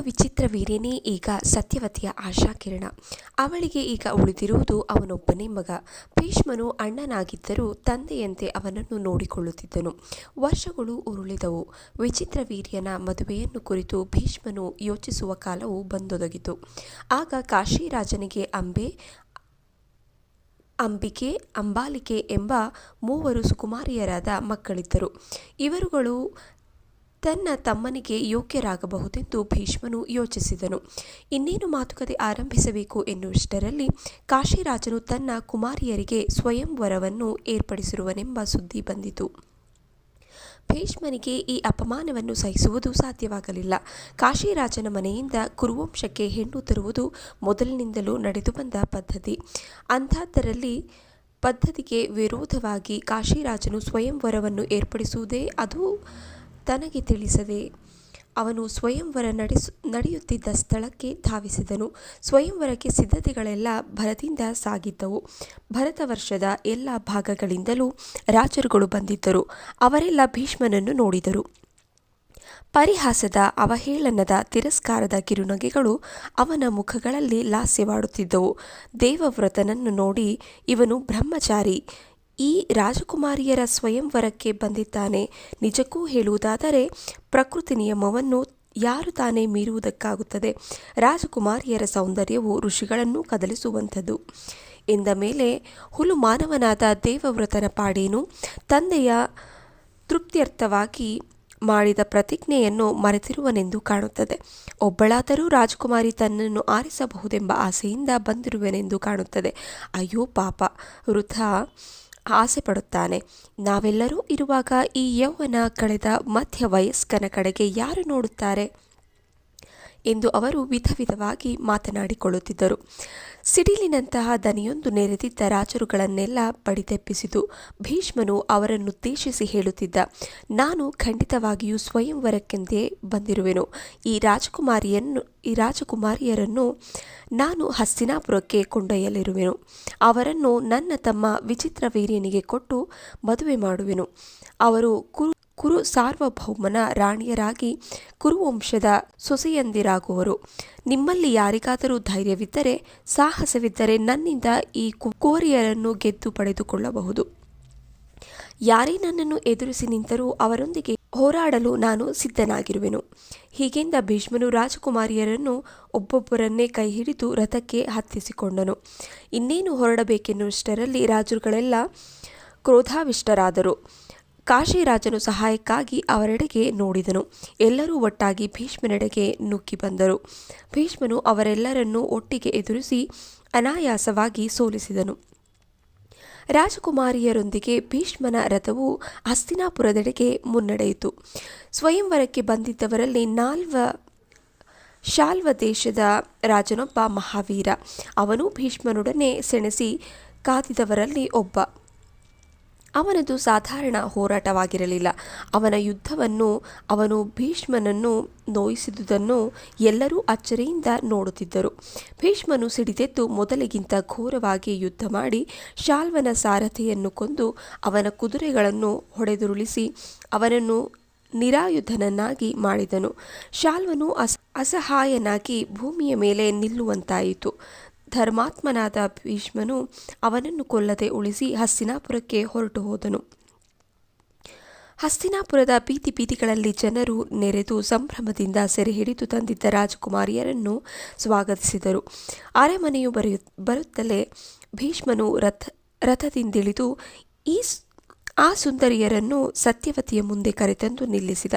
ವಿಚಿತ್ರ ವೀರ್ಯನೇ ಈಗ ಸತ್ಯವತಿಯ ಆಶಾಕಿರಣ. ಅವಳಿಗೆ ಈಗ ಉಳಿದಿರುವುದು ಅವನೊಬ್ಬನೇ ಮಗ. ಭೀಷ್ಮನು ಅಣ್ಣನಾಗಿದ್ದರೂ ತಂದೆಯಂತೆ ಅವನನ್ನು ನೋಡಿಕೊಳ್ಳುತ್ತಿದ್ದನು. ವರ್ಷಗಳು ಉರುಳಿದವು. ವಿಚಿತ್ರ ವೀರ್ಯನ ಮದುವೆಯನ್ನು ಕುರಿತು ಭೀಷ್ಮನು ಯೋಚಿಸುವ ಕಾಲವು ಬಂದೊದಗಿತು. ಆಗ ಕಾಶಿರಾಜನಿಗೆ ಅಂಬೆ, ಅಂಬಿಕೆ, ಅಂಬಾಲಿಕೆ ಎಂಬ ಮೂವರು ಸುಕುಮಾರಿಯರಾದ ಮಕ್ಕಳಿದ್ದರು. ಇವರುಗಳು ತನ್ನ ತಮ್ಮನಿಗೆ ಯೋಗ್ಯರಾಗಬಹುದೆಂದು ಭೀಷ್ಮನು ಯೋಚಿಸಿದನು. ಇನ್ನೇನು ಮಾತುಕತೆ ಆರಂಭಿಸಬೇಕು ಎನ್ನುವಷ್ಟರಲ್ಲಿ ಕಾಶಿರಾಜನು ತನ್ನ ಕುಮಾರಿಯರಿಗೆ ಸ್ವಯಂವರವನ್ನು ಏರ್ಪಡಿಸಿರುವನೆಂಬ ಸುದ್ದಿ ಬಂದಿತು. ಭೀಷ್ಮನಿಗೆ ಈ ಅಪಮಾನವನ್ನು ಸಹಿಸುವುದು ಸಾಧ್ಯವಾಗಲಿಲ್ಲ. ಕಾಶಿರಾಜನ ಮನೆಯಿಂದ ಕುರುವಂಶಕ್ಕೆ ಹೆಣ್ಣು ತರುವುದು ಮೊದಲಿನಿಂದಲೂ ನಡೆದು ಬಂದ ಪದ್ಧತಿ. ಅಂಥದ್ದರಲ್ಲಿ ಪದ್ಧತಿಗೆ ವಿರೋಧವಾಗಿ ಕಾಶಿರಾಜನು ಸ್ವಯಂವರವನ್ನು ಏರ್ಪಡಿಸುವುದೇ ಅದು ತನಗೆ ತಿಳಿಸದೆ ಅವನು ಸ್ವಯಂವರ ನಡೆಸು, ನಡೆಯುತ್ತಿದ್ದ ಸ್ಥಳಕ್ಕೆ ಧಾವಿಸಿದನು. ಸ್ವಯಂವರಕ್ಕೆ ಸಿದ್ಧತೆಗಳೆಲ್ಲ ಭರದಿಂದ ಸಾಗಿದ್ದವು. ಭರತ ವರ್ಷದ ಎಲ್ಲ ಭಾಗಗಳಿಂದಲೂ ರಾಜರುಗಳು ಬಂದಿದ್ದರು. ಅವರೆಲ್ಲ ಭೀಷ್ಮನನ್ನು ನೋಡಿದರು. ಪರಿಹಾಸದ ಅವಹೇಳನದ ತಿರಸ್ಕಾರದ ಕಿರುನಗೆಗಳು ಅವನ ಮುಖಗಳಲ್ಲಿ ಲಾಸ್ಯವಾಡುತ್ತಿದ್ದವು. ದೇವವ್ರತನನ್ನು ನೋಡಿ ಇವನು ಬ್ರಹ್ಮಚಾರಿ. ಈ ರಾಜಕುಮಾರಿಯರ ಸ್ವಯಂವರಕ್ಕೆ ಬಂದಿದ್ದಾನೆ. ನಿಜಕ್ಕೂ ಹೇಳುವುದಾದರೆ ಪ್ರಕೃತಿ ನಿಯಮವನ್ನು ಯಾರು ತಾನೇ ಮೀರುವುದಕ್ಕಾಗುತ್ತದೆ. ರಾಜಕುಮಾರಿಯರ ಸೌಂದರ್ಯವು ಋಷಿಗಳನ್ನು ಕದಲಿಸುವಂಥದ್ದು. ಎಂದ ಮೇಲೆ, ಹುಲು ಮಾನವನಾದ ದೇವವ್ರತನ ಪಾಡೇನು? ತಂದೆಯ ತೃಪ್ತ್ಯರ್ಥವಾಗಿ ಮಾಡಿದ ಪ್ರತಿಜ್ಞೆಯನ್ನು ಮರೆತಿರುವನೆಂದು ಕಾಣುತ್ತದೆ. ಒಬ್ಬಳಾದರೂ ರಾಜಕುಮಾರಿ ತನ್ನನ್ನು ಆರಿಸಬಹುದೆಂಬ ಆಸೆಯಿಂದ ಬಂದಿರುವೆನೆಂದು ಕಾಣುತ್ತದೆ. ಅಯ್ಯೋ ಪಾಪ, ವೃಥಾ ಆಸೆ ಪಡುತ್ತಾನೆ ನಾವೆಲ್ಲರೂ ಇರುವಾಗ ಈ ಯೌವನ ಕಳೆದ ಮಧ್ಯ ವಯಸ್ಕನ ಕಡೆಗೆ ಯಾರು ನೋಡುತ್ತಾರೆ? ಎಂದು ಅವರು ವಿಧ ವಿಧವಾಗಿ ಮಾತನಾಡಿಕೊಳ್ಳುತ್ತಿದ್ದರು. ಸಿಡಿಲಿನಂತಹ ದನಿಯೊಂದು ನೆರೆದಿದ್ದ ರಾಜರುಗಳನ್ನೆಲ್ಲ ಬಡಿದೆಪ್ಪಿಸಿತು ಭೀಷ್ಮನು ಅವರನ್ನುದ್ದೇಶಿಸಿ ಹೇಳುತ್ತಿದ್ದ, ನಾನು ಖಂಡಿತವಾಗಿಯೂ ಸ್ವಯಂವರಕ್ಕೆಂದೇ ಬಂದಿರುವೆನು. ಈ ರಾಜಕುಮಾರಿಯನ್ನು, ಈ ರಾಜಕುಮಾರಿಯರನ್ನು ನಾನು ಹಸ್ತಿನಾಪುರಕ್ಕೆ ಕೊಂಡೊಯ್ಯಲಿರುವೆನು. ಅವರನ್ನು ನನ್ನ ತಮ್ಮ ವಿಚಿತ್ರ ವೀರ್ಯನಿಗೆ ಕೊಟ್ಟು ಮದುವೆ ಮಾಡುವೆನು. ಅವರು ಕುರು ಕುರು ಸಾರ್ವಭೌಮನ ರಾಣಿಯರಾಗಿ ಕುರುವಂಶದ ಸೊಸೆಯಂದಿರಾಗುವರು. ನಿಮ್ಮಲ್ಲಿ ಯಾರಿಗಾದರೂ ಧೈರ್ಯವಿದ್ದರೆ, ಸಾಹಸವಿದ್ದರೆ ನನ್ನಿಂದ ಈ ಕೋರಿಯರನ್ನು ಗೆದ್ದು ಪಡೆದುಕೊಳ್ಳಬಹುದು. ಯಾರೇ ನನ್ನನ್ನು ಎದುರಿಸಿ ನಿಂತರೂ ಅವರೊಂದಿಗೆ ಹೋರಾಡಲು ನಾನು ಸಿದ್ಧನಾಗಿರುವೆನು. ಹೀಗೆಂದ ಭೀಷ್ಮನು ರಾಜಕುಮಾರಿಯರನ್ನು ಒಬ್ಬೊಬ್ಬರನ್ನೇ ಕೈ ಹಿಡಿದು ರಥಕ್ಕೆ ಹತ್ತಿಸಿಕೊಂಡನು. ಇನ್ನೇನು ಹೊರಡಬೇಕೆನ್ನುವಷ್ಟರಲ್ಲಿ ರಾಜರುಗಳೆಲ್ಲ ಕ್ರೋಧಾವಿಷ್ಟರಾದರು. ಕಾಶಿರಾಜನು ಸಹಾಯಕ್ಕಾಗಿ ಅವರೆಡೆಗೆ ನೋಡಿದನು. ಎಲ್ಲರೂ ಒಟ್ಟಾಗಿ ಭೀಷ್ಮನೆಡೆಗೆ ನುಗ್ಗಿ ಬಂದರು. ಭೀಷ್ಮನು ಅವರೆಲ್ಲರನ್ನೂ ಒಟ್ಟಿಗೆ ಎದುರಿಸಿ ಅನಾಯಾಸವಾಗಿ ಸೋಲಿಸಿದನು. ರಾಜಕುಮಾರಿಯರೊಂದಿಗೆ ಭೀಷ್ಮನ ರಥವು ಹಸ್ತಿನಾಪುರದೆಡೆಗೆ ಮುನ್ನಡೆಯಿತು. ಸ್ವಯಂವರಕ್ಕೆ ಬಂದಿದ್ದವರಲ್ಲಿ ನಾಲ್ವ ಶಾಲ್ವ ದೇಶದ ರಾಜನೊಬ್ಬ ಮಹಾವೀರ. ಅವನು ಭೀಷ್ಮನೊಡನೆ ಸೆಣಸಿ ಕಾದಿದವರಲ್ಲಿ ಒಬ್ಬ. ಅವನದು ಸಾಧಾರಣ ಹೋರಾಟವಾಗಿರಲಿಲ್ಲ. ಅವನ ಯುದ್ಧವನ್ನು, ಅವನು ಭೀಷ್ಮನನ್ನು ನೋಯಿಸಿದುದನ್ನು ಎಲ್ಲರೂ ಅಚ್ಚರಿಯಿಂದ ನೋಡುತ್ತಿದ್ದರು. ಭೀಷ್ಮನು ಸಿಡಿದೆದ್ದು ಮೊದಲಿಗಿಂತ ಘೋರವಾಗಿ ಯುದ್ಧ ಮಾಡಿ ಶಾಲ್ವನ ಸಾರಥಿಯನ್ನು ಕೊಂದು ಅವನ ಕುದುರೆಗಳನ್ನು ಹೊಡೆದುರುಳಿಸಿ ಅವನನ್ನು ನಿರಾಯುಧನನ್ನಾಗಿ ಮಾಡಿದನು. ಶಾಲ್ವನು ಅಸ, ಅಸಹಾಯನಾಗಿ ಭೂಮಿಯ ಮೇಲೆ ನಿಲ್ಲುವಂತಾಯಿತು. ಧರ್ಮಾತ್ಮನಾದ ಭೀಷ್ಮನು ಅವನನ್ನು ಕೊಲ್ಲದೆ ಉಳಿಸಿ ಹಸ್ತಿನಾಪುರಕ್ಕೆ ಹೊರಟು ಹೋದನು. ಹಸ್ತಿನಾಪುರದ ಬೀದಿ ಬೀದಿಗಳಲ್ಲಿ ಜನರು ನೆರೆದು ಸಂಭ್ರಮದಿಂದ ಸೆರೆ ಹಿಡಿದು ತಂದಿದ್ದ ರಾಜಕುಮಾರಿಯರನ್ನು ಸ್ವಾಗತಿಸಿದರು. ಅರೆಮನೆಯು ಬರೆಯು, ಬರುತ್ತಲೇ ಭೀಷ್ಮನು ರಥ, ರಥದಿಂದಿಳಿದು ಈ ಆ ಸುಂದರಿಯರನ್ನು ಸತ್ಯವತಿಯ ಮುಂದೆ ಕರೆತಂದು ನಿಲ್ಲಿಸಿದ.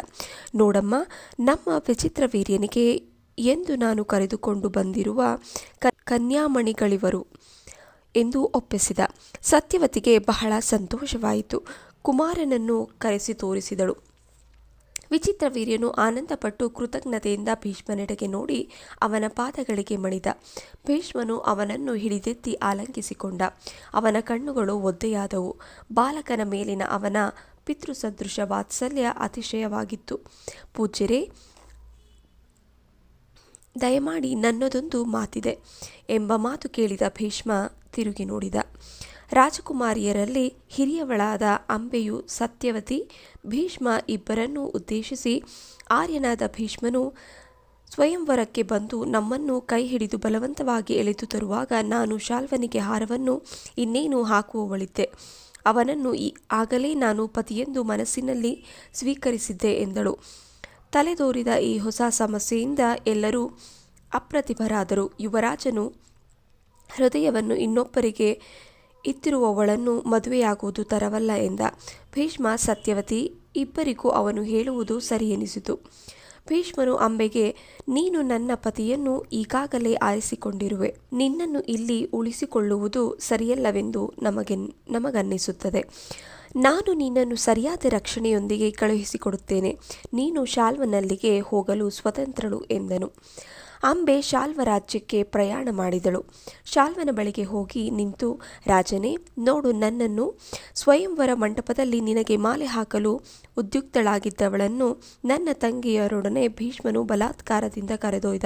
ನೋಡಮ್ಮ, ನಮ್ಮ ವಿಚಿತ್ರ ವೀರ್ಯನಿಗೆ ಎಂದು ನಾನು ಕರೆದುಕೊಂಡು ಬಂದಿರುವ ಕನ್ಯಾಮಣಿಗಳಿವರು ಎಂದು ಒಪ್ಪಿಸಿದ. ಸತ್ಯವತಿಗೆ ಬಹಳ ಸಂತೋಷವಾಯಿತು. ಕುಮಾರನನ್ನು ಕರೆಸಿ ತೋರಿಸಿದಳು. ವಿಚಿತ್ರ ವೀರ್ಯನು ಆನಂದಪಟ್ಟು ಕೃತಜ್ಞತೆಯಿಂದ ಭೀಷ್ಮನೆಡೆಗೆ ನೋಡಿ ಅವನ ಪಾದಗಳಿಗೆ ಮಣಿದ. ಭೀಷ್ಮನು ಅವನನ್ನು ಹಿಡಿದೆತ್ತಿ ಆಲಂಕಿಸಿಕೊಂಡ ಅವನ ಕಣ್ಣುಗಳು ಒದ್ದೆಯಾದವು. ಬಾಲಕನ ಮೇಲಿನ ಅವನ ಪಿತೃಸದೃಶ ವಾತ್ಸಲ್ಯ ಅತಿಶಯವಾಗಿತ್ತು. ಪೂಜ್ಯರೇ ದಯಮಾಡಿ ನನ್ನದೊಂದು ಮಾತಿದೆ ಎಂಬ ಮಾತು ಕೇಳಿದ ಭೀಷ್ಮ ತಿರುಗಿ ನೋಡಿದ. ರಾಜಕುಮಾರಿಯರಲ್ಲಿ ಹಿರಿಯವಳಾದ ಅಂಬೆಯು ಸತ್ಯವತಿ, ಭೀಷ್ಮ ಇಬ್ಬರನ್ನೂ ಉದ್ದೇಶಿಸಿ ಆರ್ಯನಾದ ಭೀಷ್ಮನು ಸ್ವಯಂವರಕ್ಕೆ ಬಂದು ನಮ್ಮನ್ನು ಕೈ ಹಿಡಿದು ಬಲವಂತವಾಗಿ ಎಳೆದು ತರುವಾಗ ನಾನು ಶಾಲ್ವನಿಗೆ ಹಾರವನ್ನು ಇನ್ನೇನು ಹಾಕುವವಳಿದ್ದೆ. ಅವನನ್ನು ಈ ಆಗಲೇ ನಾನು ಪತಿಯೆಂದು ಮನಸ್ಸಿನಲ್ಲಿ ಸ್ವೀಕರಿಸಿದ್ದೆ ಎಂದಳು. ತಲೆದೋರಿದ ಈ ಹೊಸ ಸಮಸ್ಯೆಯಿಂದ ಎಲ್ಲರೂ ಅಪ್ರತಿಭರಾದರು. ಯುವರಾಜನು ಹೃದಯವನ್ನು ಇನ್ನೊಬ್ಬರಿಗೆ ಇತ್ತಿರುವವಳನ್ನು ಮದುವೆಯಾಗುವುದು ತರವಲ್ಲ ಎಂದ. ಭೀಷ್ಮ, ಸತ್ಯವತಿ, ಇಬ್ಬರಿಗೂ ಅವನು ಹೇಳುವುದು ಸರಿ ಎನಿಸಿತು ಭೀಷ್ಮನು ಅಂಬೆಗೆ, ನೀನು ನನ್ನ ಪತಿಯನ್ನು ಈಗಾಗಲೇ ಆರಿಸಿಕೊಂಡಿರುವೆ. ನಿನ್ನನ್ನು ಇಲ್ಲಿ ಉಳಿಸಿಕೊಳ್ಳುವುದು ಸರಿಯಲ್ಲವೆಂದು ನಮಗೆ ನಮಗನ್ನಿಸುತ್ತದೆ. ನಾನು ನಿನ್ನನ್ನು ಸರಿಯಾದ ರಕ್ಷಣೆಯೊಂದಿಗೆ ಕಳುಹಿಸಿಕೊಡುತ್ತೇನೆ. ನೀನು ಶಾಲ್ವನಲ್ಲಿಗೆ ಹೋಗಲು ಸ್ವತಂತ್ರಳು ಎಂದನು. ಅಂಬೆ ಶಾಲ್ವ ರಾಜ್ಯಕ್ಕೆ ಪ್ರಯಾಣ ಮಾಡಿದಳು. ಶಾಲ್ವನ ಬಳಿಗೆ ಹೋಗಿ ನಿಂತು, ರಾಜನೇ, ನೋಡು, ನನ್ನನ್ನು ಸ್ವಯಂವರ ಮಂಟಪದಲ್ಲಿ ನಿನಗೆ ಮಾಲೆ ಹಾಕಲು ಉದ್ಯುಕ್ತಳಾಗಿದ್ದವಳನ್ನು ನನ್ನ ತಂಗಿಯರೊಡನೆ ಭೀಷ್ಮನು ಬಲಾತ್ಕಾರದಿಂದ ಕರೆದೊಯ್ದ.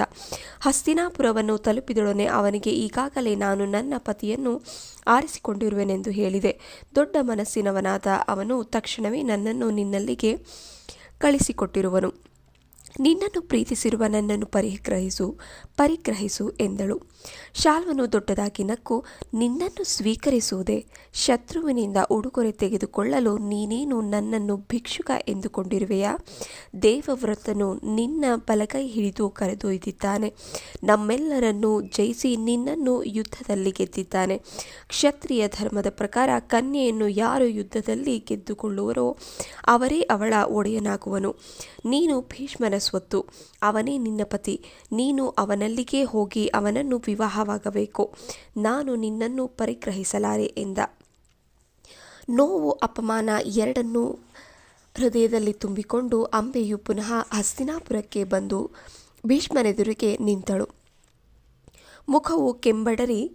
ಹಸ್ತಿನಾಪುರವನ್ನು ತಲುಪಿದೊಡನೆ ಅವನಿಗೆ ಈಗಾಗಲೇ ನಾನು ನನ್ನ ಪತಿಯನ್ನು ಆರಿಸಿಕೊಂಡಿರುವೆನೆಂದು ಹೇಳಿದೆ. ದೊಡ್ಡ ಮನಸ್ಸಿನವನಾದ ಅವನು ತಕ್ಷಣವೇ ನನ್ನನ್ನು ನಿನ್ನಲ್ಲಿಗೆ ಕಳಿಸಿಕೊಟ್ಟಿರುವನು. ನಿನ್ನನ್ನು ಪ್ರೀತಿಸಿರುವ ನನ್ನನ್ನು ಪರಿಗ್ರಹಿಸು ಪರಿಗ್ರಹಿಸು ಎಂದಳು. ಶಾಲ್ವನು ದೊಡ್ಡದಾಗಿ ನಕ್ಕು, ನಿನ್ನನ್ನು ಸ್ವೀಕರಿಸುವುದೇ ಶತ್ರುವಿನಿಂದ ಉಡುಗೊರೆ ತೆಗೆದುಕೊಳ್ಳಲು ನೀನೇನು ನನ್ನನ್ನು ಭಿಕ್ಷುಕ ಎಂದುಕೊಂಡಿರುವೆಯಾ? ದೇವವ್ರತನು ನಿನ್ನ ಬಲಗೈ ಹಿಡಿದು ಕರೆದೊಯ್ದಿದ್ದಾನೆ. ನಮ್ಮೆಲ್ಲರನ್ನು ಜಯಿಸಿ ನಿನ್ನನ್ನು ಯುದ್ಧದಲ್ಲಿ ಗೆದ್ದಿದ್ದಾನೆ. ಕ್ಷತ್ರಿಯ ಧರ್ಮದ ಪ್ರಕಾರ ಕನ್ಯೆಯನ್ನು ಯಾರು ಯುದ್ಧದಲ್ಲಿ ಗೆದ್ದುಕೊಳ್ಳುವರೋ ಅವರೇ ಅವಳ ಒಡೆಯನಾಗುವನು. ನೀನು ಭೀಷ್ಮನ ಸ್ವತ್ತು. ಅವನೇ ನಿನ್ನ ಪತಿ. ನೀನು ಅವನಲ್ಲಿಗೆ ಹೋಗಿ ಅವನನ್ನು ವಿವಾಹವಾಗಬೇಕು. ನಾನು ನಿನ್ನನ್ನು ಪರಿಗ್ರಹಿಸಲಾರೆ ಎಂದ. ನೋವು, ಅಪಮಾನ ಎರಡನ್ನೂ ಹೃದಯದಲ್ಲಿ ತುಂಬಿಕೊಂಡು ಅಂಬೆಯು ಪುನಃ ಹಸ್ತಿನಾಪುರಕ್ಕೆ ಬಂದು ಭೀಷ್ಮನೆದುರಿಗೆ ನಿಂತಳು. ಮುಖವು ಕೆಂಬಡರಿ,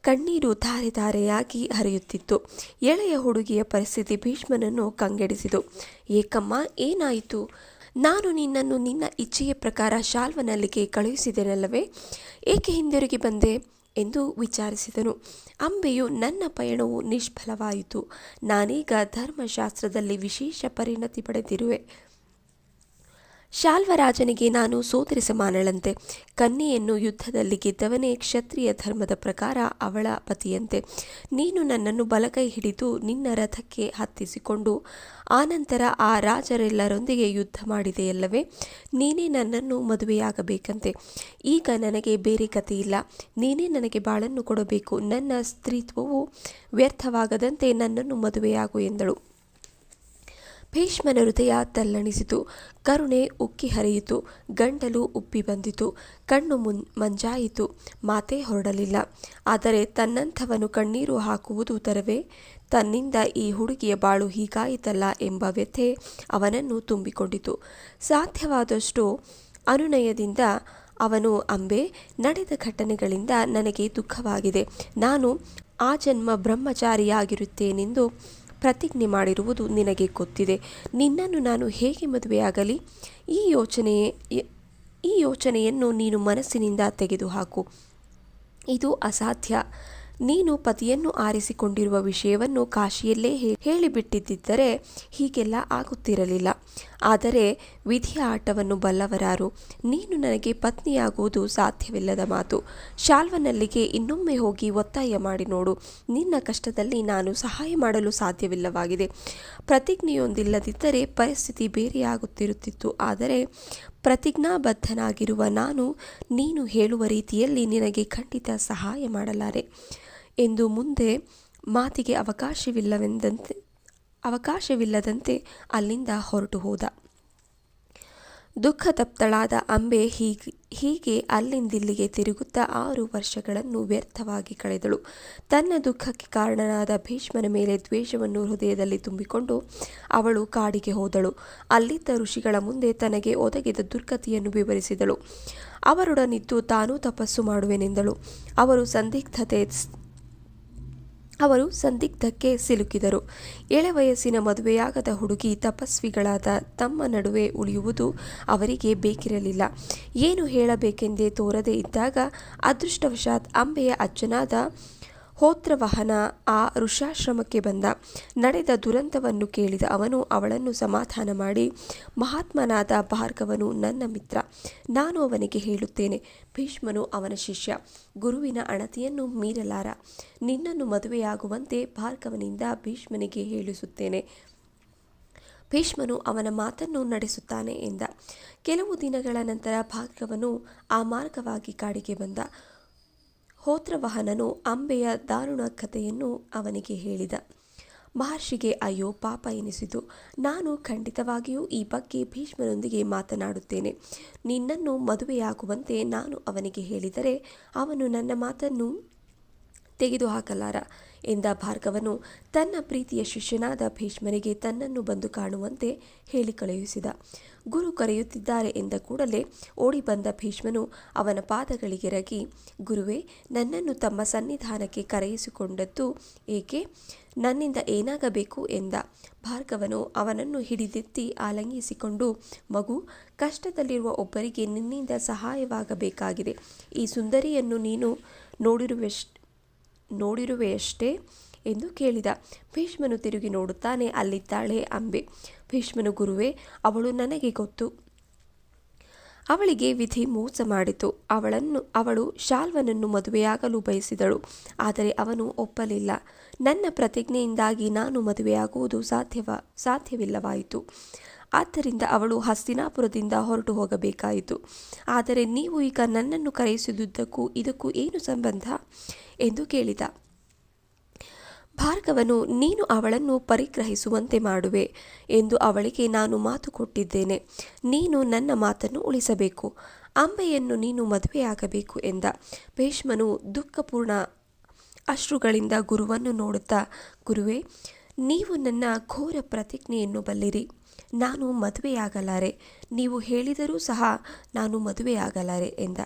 ಕಣ್ಣೀರು ಧಾರೆ ಧಾರೆಯಾಗಿ ಹರಿಯುತ್ತಿತ್ತು. ಎಳೆಯ ಹುಡುಗಿಯ ಪರಿಸ್ಥಿತಿ ಭೀಷ್ಮನನ್ನು ಕಂಗೆಡಿಸಿತು. ಏಕಮ್ಮ, ಏನಾಯಿತು? ನಾನು ನಿನ್ನನ್ನು ನಿನ್ನ ಇಚ್ಛೆಯ ಪ್ರಕಾರ ಶಾಲ್ವನಲ್ಲಿಗೆ ಕಳುಹಿಸಿದೆನಲ್ಲವೇ? ಏಕೆ ಹಿಂದಿರುಗಿ ಬಂದೆ? ಎಂದು ವಿಚಾರಿಸಿದನು. ಅಂಬೆಯು, ನನ್ನ ಪಯಣವು ನಿಷ್ಫಲವಾಯಿತು. ನಾನೀಗ ಧರ್ಮಶಾಸ್ತ್ರದಲ್ಲಿ ವಿಶೇಷ ಪರಿಣತಿ ಪಡೆದಿರುವೆ. ಶಾಲ್ವರಾಜನಿಗೆ ನಾನು ಸೋದರಿ ಸಮಾನಳಂತೆ. ಕನ್ಯೆಯನ್ನು ಯುದ್ಧದಲ್ಲಿ ಗೆದ್ದವನೇ ಕ್ಷತ್ರಿಯ ಧರ್ಮದ ಪ್ರಕಾರ ಅವಳ ಪತಿಯಂತೆ. ನೀನು ನನ್ನನ್ನು ಬಲಕೈ ಹಿಡಿದು ನಿನ್ನ ರಥಕ್ಕೆ ಹತ್ತಿಸಿಕೊಂಡು, ಆನಂತರ ಆ ರಾಜರೆಲ್ಲರೊಂದಿಗೆ ಯುದ್ಧ ಮಾಡಿದೆಯಲ್ಲವೇ? ನೀನೇ ನನ್ನನ್ನು ಮದುವೆಯಾಗಬೇಕಂತೆ. ಈಗ ನನಗೆ ಬೇರೆ ಕಥೆಯಿಲ್ಲ. ನೀನೇ ನನಗೆ ಬಾಳನ್ನು ಕೊಡಬೇಕು. ನನ್ನ ಸ್ತ್ರೀತ್ವವು ವ್ಯರ್ಥವಾಗದಂತೆ ನನ್ನನ್ನು ಮದುವೆಯಾಗು ಎಂದಳು. ಭೀಷ್ಮನ ಹೃದಯ ತಲ್ಲಣಿಸಿತು. ಕರುಣೆ ಉಕ್ಕಿ ಹರಿಯಿತು. ಗಂಟಲು ಉಪ್ಪಿ ಬಂದಿತು. ಕಣ್ಣು ಮುನ್, ಮಂಜಾಯಿತು. ಮಾತೇ ಹೊರಡಲಿಲ್ಲ. ಆದರೆ ತನ್ನಂಥವನು ಕಣ್ಣೀರು ಹಾಕುವುದು ತರವೇ ತನ್ನಿಂದ ಈ ಹುಡುಗಿಯ ಬಾಳು ಹೀಗಾಯಿತಲ್ಲ ಎಂಬ ವ್ಯಥೆ ಅವನನ್ನು ತುಂಬಿಕೊಂಡಿತು. ಸಾಧ್ಯವಾದಷ್ಟು ಅನುನಯದಿಂದ ಅವನು, ಅಂಬೆ, ನಡೆದ ಘಟನೆಗಳಿಂದ ನನಗೆ ದುಃಖವಾಗಿದೆ. ನಾನು ಆ ಜನ್ಮ ಬ್ರಹ್ಮಚಾರಿಯಾಗಿರುತ್ತೇನೆಂದು ಪ್ರತಿಜ್ಞೆ ಮಾಡಿರುವುದು ನಿನಗೆ ಗೊತ್ತಿದೆ. ನಿನ್ನನ್ನು ನಾನು ಹೇಗೆ ಮದುವೆಯಾಗಲಿ? ಈ ಯೋಚನೆಯೇ, ಈ ಯೋಚನೆಯನ್ನು ನೀನು ಮನಸ್ಸಿನಿಂದ ತೆಗೆದುಹಾಕು. ಇದು ಅಸಾಧ್ಯ. ನೀನು ಪತಿಯನ್ನು ಆರಿಸಿಕೊಂಡಿರುವ ವಿಷಯವನ್ನು ಕಾಶಿಯಲ್ಲೇ ಹೇಳಿಬಿಟ್ಟಿದ್ದರೆ ಹೀಗೆಲ್ಲ ಆಗುತ್ತಿರಲಿಲ್ಲ. ಆದರೆ ವಿಧಿಯ ಆಟವನ್ನು ಬಲ್ಲವರಾರು, ನೀನು ನನಗೆ ಪತ್ನಿಯಾಗುವುದು ಸಾಧ್ಯವಿಲ್ಲದ ಮಾತು. ಶಾಲ್ವನಲ್ಲಿಗೆ ಇನ್ನೊಮ್ಮೆ ಹೋಗಿ ಒತ್ತಾಯ ಮಾಡಿ ನೋಡು. ನಿನ್ನ ಕಷ್ಟದಲ್ಲಿ ನಾನು ಸಹಾಯ ಮಾಡಲು ಸಾಧ್ಯವಿಲ್ಲವಾಗಿದೆ. ಪ್ರತಿಜ್ಞೆಯೊಂದಿಲ್ಲದಿದ್ದರೆ ಪರಿಸ್ಥಿತಿ ಬೇರೆಯಾಗುತ್ತಿರುತ್ತಿತ್ತು. ಆದರೆ ಪ್ರತಿಜ್ಞಾಬದ್ಧನಾಗಿರುವ ನಾನು, ನೀನು ಹೇಳುವ ರೀತಿಯಲ್ಲಿ ನಿನಗೆ ಖಂಡಿತ ಸಹಾಯ ಮಾಡಲಾರೆ. ಎಂದು ಮುಂದೆ ಮಾತಿಗೆ ಅವಕಾಶವಿಲ್ಲವೆಂದಂತೆ ಅವಕಾಶವಿಲ್ಲದಂತೆ ಅಲ್ಲಿಂದ ಹೊರಟು ಹೋದ. ದುಃಖ ತಪ್ತಳಾದ ಅಂಬೆ ಹೀಗೆ ಹೀಗೆ ಅಲ್ಲಿಂದಿಲ್ಲಿಗೆ ತಿರುಗುತ್ತಾ ಆರು ವರ್ಷಗಳನ್ನು ವ್ಯರ್ಥವಾಗಿ ಕಳೆದಳು. ತನ್ನ ದುಃಖಕ್ಕೆ ಕಾರಣನಾದ ಭೀಷ್ಮನ ಮೇಲೆ ದ್ವೇಷವನ್ನು ಹೃದಯದಲ್ಲಿ ತುಂಬಿಕೊಂಡು ಅವಳು ಕಾಡಿಗೆ ಹೋದಳು. ಅಲ್ಲಿದ್ದ ಋಷಿಗಳ ಮುಂದೆ ತನಗೆ ಒದಗಿದ ದುರ್ಗತಿಯನ್ನು ವಿವರಿಸಿದಳು. ಅವರೊಡನಿದ್ದು ತಾನೂ ತಪಸ್ಸು ಮಾಡುವೆನೆಂದಳು. ಅವರು ಸಂದಿಗ್ಧತೆ ಅವರು ಸಂದಿಗ್ಧಕ್ಕೆ ಸಿಲುಕಿದರು. ಎಳೆ ವಯಸ್ಸಿನ ಮದುವೆಯಾಗದ ಹುಡುಗಿ ತಪಸ್ವಿಗಳಾದ ತಮ್ಮ ನಡುವೆ ಉಳಿಯುವುದು ಅವರಿಗೆ ಬೇಕಿರಲಿಲ್ಲ. ಏನು ಹೇಳಬೇಕೆಂದೇ ತೋರದೇ ಇದ್ದಾಗ, ಅದೃಷ್ಟವಶಾತ್ ಅಂಬೆಯ ಅಜ್ಜನಾದ ಹೋತ್ರವಹನ ಆ ಋಷಾಶ್ರಮಕ್ಕೆ ಬಂದ. ನಡೆದ ದುರಂತವನ್ನು ಕೇಳಿದ ಅವನು ಅವಳನ್ನು ಸಮಾಧಾನ ಮಾಡಿ, ಮಹಾತ್ಮನಾದ ಭಾರ್ಗವನು ನನ್ನ ಮಿತ್ರ, ನಾನು ಅವನಿಗೆ ಹೇಳುತ್ತೇನೆ, ಭೀಷ್ಮನು ಅವನ ಶಿಷ್ಯ, ಗುರುವಿನ ಅಣತಿಯನ್ನು ಮೀರಲಾರ. ನಿನ್ನನ್ನು ಮದುವೆಯಾಗುವಂತೆ ಭಾರ್ಗವನಿಂದ ಭೀಷ್ಮನಿಗೆ ಹೇಳಿಸುತ್ತೇನೆ. ಭೀಷ್ಮನು ಅವನ ಮಾತನ್ನು ನಡೆಸುತ್ತಾನೆ ಎಂದ. ಕೆಲವು ದಿನಗಳ ನಂತರ ಭಾರ್ಗವನು ಆ ಮಾರ್ಗವಾಗಿ ಕಾಡಿಗೆ ಬಂದ. ಹೋತ್ರವಹನನು ಅಂಬೆಯ ದಾರುಣ ಕಥೆಯನ್ನು ಅವನಿಗೆ ಹೇಳಿದ. ಮಹರ್ಷಿಗೆ, ಅಯ್ಯೋ, ಪಾಪ ಎನಿಸಿತು. ನಾನು ಖಂಡಿತವಾಗಿಯೂ ಈ ಬಗ್ಗೆ ಭೀಷ್ಮನೊಂದಿಗೆ ಮಾತನಾಡುತ್ತೇನೆ. ನಿನ್ನನ್ನು ಮದುವೆಯಾಗುವಂತೆ ನಾನು ಅವನಿಗೆ ಹೇಳಿದರೆ ಅವನು ನನ್ನ ಮಾತನ್ನು ತೆಗೆದುಹಾಕಲಾರ. ಎಂದ ಭಾರ್ಗವನು ತನ್ನ ಪ್ರೀತಿಯ ಶಿಷ್ಯನಾದ ಭೀಷ್ಮನಿಗೆ ತನ್ನನ್ನು ಬಂದು ಕಾಣುವಂತೆ ಹೇಳಿ ಕಳುಹಿಸಿದ. ಗುರು ಕರೆಯುತ್ತಿದ್ದಾರೆ ಎಂದ ಕೂಡಲೇ ಓಡಿ ಬಂದ ಭೀಷ್ಮನು ಅವನ ಪಾದಗಳಿಗೆರಗಿ ಗುರುವೇ, ನನ್ನನ್ನು ತಮ್ಮ ಸನ್ನಿಧಾನಕ್ಕೆ ಕರೆಯಿಸಿಕೊಂಡದ್ದು ಏಕೆ? ನನ್ನಿಂದ ಏನಾಗಬೇಕು? ಎಂದ. ಭಾರ್ಗವನು ಅವನನ್ನು ಹಿಡಿದೆತ್ತಿ ಆಲಂಗಿಸಿಕೊಂಡು, ಮಗು, ಕಷ್ಟದಲ್ಲಿರುವ ಒಬ್ಬರಿಗೆ ನಿನ್ನಿಂದ ಸಹಾಯವಾಗಬೇಕಾಗಿದೆ. ಈ ಸುಂದರಿಯನ್ನು ನೀನು ನೋಡಿರುವೆಷ್ಟು ನೋಡಿರುವೆಯಷ್ಟೇ ಎಂದು ಕೇಳಿದ. ಭೀಷ್ಮನು ತಿರುಗಿ ನೋಡುತ್ತಾನೆ, ಅಲ್ಲಿದ್ದಾಳೆ ಅಂಬೆ. ಭೀಷ್ಮನು, ಗುರುವೇ, ಅವಳು ನನಗೆ ಗೊತ್ತು. ಅವಳಿಗೆ ವಿಧಿ ಮೋಸ ಮಾಡಿತು. ಅವಳನ್ನು, ಅವಳು ಶಾಲ್ವನನ್ನು ಮದುವೆಯಾಗಲು ಬಯಸಿದಳು. ಆದರೆ ಅವನು ಒಪ್ಪಲಿಲ್ಲ. ನನ್ನ ಪ್ರತಿಜ್ಞೆಯಿಂದಾಗಿ ನಾನು ಮದುವೆಯಾಗುವುದು ಸಾಧ್ಯವ, ಸಾಧ್ಯವಿಲ್ಲವಾಯಿತು. ಆದ್ದರಿಂದ ಅವಳು ಹಸ್ತಿನಾಪುರದಿಂದ ಹೊರಟು ಹೋಗಬೇಕಾಯಿತು. ಆದರೆ ನೀವು ಈಗ ನನ್ನನ್ನು ಕರೆಯಿಸಿದುದಕ್ಕೂ ಇದಕ್ಕೂ ಏನು ಸಂಬಂಧ? ಎಂದು ಕೇಳಿದ. ಭಾರ್ಗವನು, ನೀನು ಅವಳನ್ನು ಪರಿಗ್ರಹಿಸುವಂತೆ ಮಾಡುವೆ ಎಂದು ಅವಳಿಗೆ ನಾನು ಮಾತು ಕೊಟ್ಟಿದ್ದೇನೆ. ನೀನು ನನ್ನ ಮಾತನ್ನು ಉಳಿಸಬೇಕು. ಅಂಬೆಯನ್ನು ನೀನು ಮದುವೆಯಾಗಬೇಕು ಎಂದ. ಭೀಷ್ಮನು ದುಃಖಪೂರ್ಣ ಅಶ್ರುಗಳಿಂದ ಗುರುವನ್ನು ನೋಡುತ್ತಾ, ಗುರುವೇ, ನೀವು ನನ್ನ ಘೋರ ಪ್ರತಿಜ್ಞೆಯನ್ನು ಬಲ್ಲಿರಿ. ನಾನು ಮದುವೆಯಾಗಲಾರೆ. ನೀವು ಹೇಳಿದರೂ ಸಹ ನಾನು ಮದುವೆಯಾಗಲಾರೆ ಎಂದ.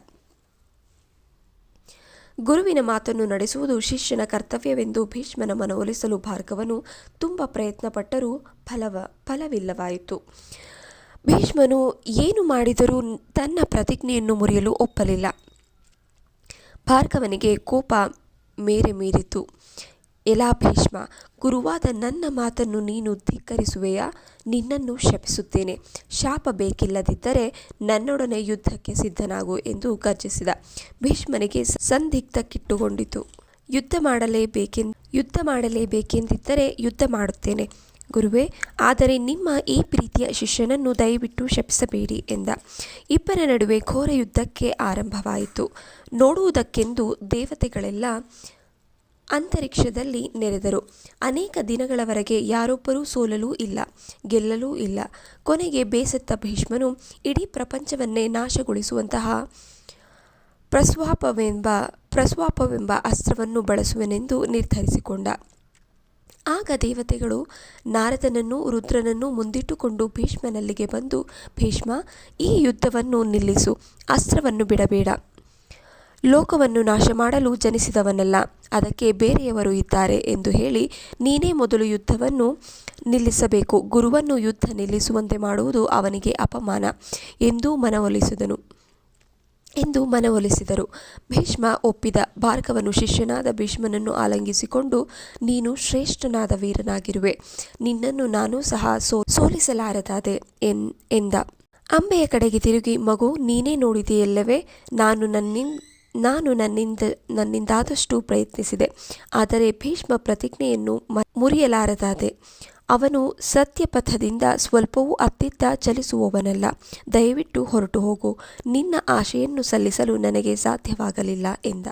ಗುರುವಿನ ಮಾತನ್ನು ನಡೆಸುವುದು ಶಿಷ್ಯನ ಕರ್ತವ್ಯವೆಂದು ಭೀಷ್ಮನ ಮನವೊಲಿಸಲು ಭಾರ್ಗವನು ತುಂಬ ಪ್ರಯತ್ನಪಟ್ಟರೂ ಫಲವ, ಫಲವಿಲ್ಲವಾಯಿತು. ಭೀಷ್ಮನು ಏನು ಮಾಡಿದರೂ ತನ್ನ ಪ್ರತಿಜ್ಞೆಯನ್ನು ಮುರಿಯಲು ಒಪ್ಪಲಿಲ್ಲ. ಭಾರ್ಗವನಿಗೆ ಕೋಪ ಮೇರೆ ಮೀರಿತು. ಎಲಾ ಭೀಷ್ಮ, ಗುರುವಾದ ನನ್ನ ಮಾತನ್ನು ನೀನು ಧಿಕ್ಕರಿಸುವೆಯಾ? ನಿನ್ನನ್ನು ಶಪಿಸುತ್ತೇನೆ. ಶಾಪ ಬೇಕಿಲ್ಲದಿದ್ದರೆ ನನ್ನೊಡನೆ ಯುದ್ಧಕ್ಕೆ ಸಿದ್ಧನಾಗು ಎಂದು ಗರ್ಜಿಸಿದ. ಭೀಷ್ಮನಿಗೆ ಸಂದಿಗ್ಧ ಕಿಟ್ಟುಕೊಂಡಿತು ಯುದ್ಧ ಮಾಡಲೇಬೇಕೆಂದು ಯುದ್ಧ ಮಾಡಲೇಬೇಕೆಂದಿದ್ದರೆ ಯುದ್ಧ ಮಾಡುತ್ತೇನೆ. ಗುರುವೇ, ಆದರೆ ನಿಮ್ಮ ಈ ಪ್ರೀತಿಯ ಶಿಷ್ಯನನ್ನು ದಯವಿಟ್ಟು ಶಪಿಸಬೇಡಿ ಎಂದ. ಇಬ್ಬರ ನಡುವೆ ಘೋರ ಯುದ್ಧಕ್ಕೆ ಆರಂಭವಾಯಿತು. ನೋಡುವುದಕ್ಕೆಂದು ದೇವತೆಗಳೆಲ್ಲ ಅಂತರಿಕ್ಷದಲ್ಲಿ ನೆರೆದರು. ಅನೇಕ ದಿನಗಳವರೆಗೆ ಯಾರೊಬ್ಬರೂ ಸೋಲಲೂ ಇಲ್ಲ, ಗೆಲ್ಲಲೂ ಇಲ್ಲ. ಕೊನೆಗೆ ಬೇಸತ್ತ ಭೀಷ್ಮನು ಇಡೀ ಪ್ರಪಂಚವನ್ನೇ ನಾಶಗೊಳಿಸುವಂತಹ ಪ್ರಸ್ವಾಪವೆಂಬ ಪ್ರಸ್ವಾಪವೆಂಬ ಅಸ್ತ್ರವನ್ನು ಬಳಸುವನೆಂದು ನಿರ್ಧರಿಸಿಕೊಂಡ. ಆಗ ದೇವತೆಗಳು ನಾರದನನ್ನು ರುದ್ರನನ್ನು ಮುಂದಿಟ್ಟುಕೊಂಡು ಭೀಷ್ಮನಲ್ಲಿಗೆ ಬಂದು, ಭೀಷ್ಮ, ಈ ಯುದ್ಧವನ್ನು ನಿಲ್ಲಿಸು, ಅಸ್ತ್ರವನ್ನು ಬಿಡಬೇಡ. ಲೋಕವನ್ನು ನಾಶ ಮಾಡಲು ಜನಿಸಿದವನಲ್ಲ, ಅದಕ್ಕೆ ಬೇರೆಯವರು ಇದ್ದಾರೆ ಎಂದು ಹೇಳಿ ನೀನೇ ಮೊದಲು ಯುದ್ಧವನ್ನು ನಿಲ್ಲಿಸಬೇಕು, ಗುರುವನ್ನು ಯುದ್ಧ ನಿಲ್ಲಿಸುವಂತೆ ಮಾಡುವುದು ಅವನಿಗೆ ಅಪಮಾನ ಎಂದು ಮನವೊಲಿಸಿದನು. ಎಂದು ಮನವೊಲಿಸಿದರು. ಭೀಷ್ಮ ಒಪ್ಪಿದ ಭಾರ್ಗವನು ಶಿಷ್ಯನಾದ ಭೀಷ್ಮನನ್ನು ಆಲಂಗಿಸಿಕೊಂಡು, ನೀನು ಶ್ರೇಷ್ಠನಾದ ವೀರನಾಗಿರುವೆ. ನಿನ್ನನ್ನು ನಾನು ಸಹ ಸೋ, ಸೋಲಿಸಲಾರದಾದೆ ಎನ್, ಎಂದ. ಅಂಬೆಯ ಕಡೆಗೆ ತಿರುಗಿ, ಮಗು, ನೀನೇ ನೋಡಿದೆಯಲ್ಲವೇ? ನಾನು ನನ್ನಿಂದ ನಾನು ನನ್ನಿಂದ, ನನ್ನಿಂದಾದಷ್ಟು ಪ್ರಯತ್ನಿಸಿದೆ. ಆದರೆ ಭೀಷ್ಮ ಪ್ರತಿಜ್ಞೆಯನ್ನು ಮುರಿಯಲಾರದಾದೆ. ಅವನು ಸತ್ಯಪಥದಿಂದ ಸ್ವಲ್ಪವೂ ಅತ್ತಿತ್ತ ಚಲಿಸುವವನಲ್ಲ. ದಯವಿಟ್ಟು ಹೊರಟು ಹೋಗು. ನಿನ್ನ ಆಶೆಯನ್ನು ಸಲ್ಲಿಸಲು ನನಗೆ ಸಾಧ್ಯವಾಗಲಿಲ್ಲ ಎಂದ.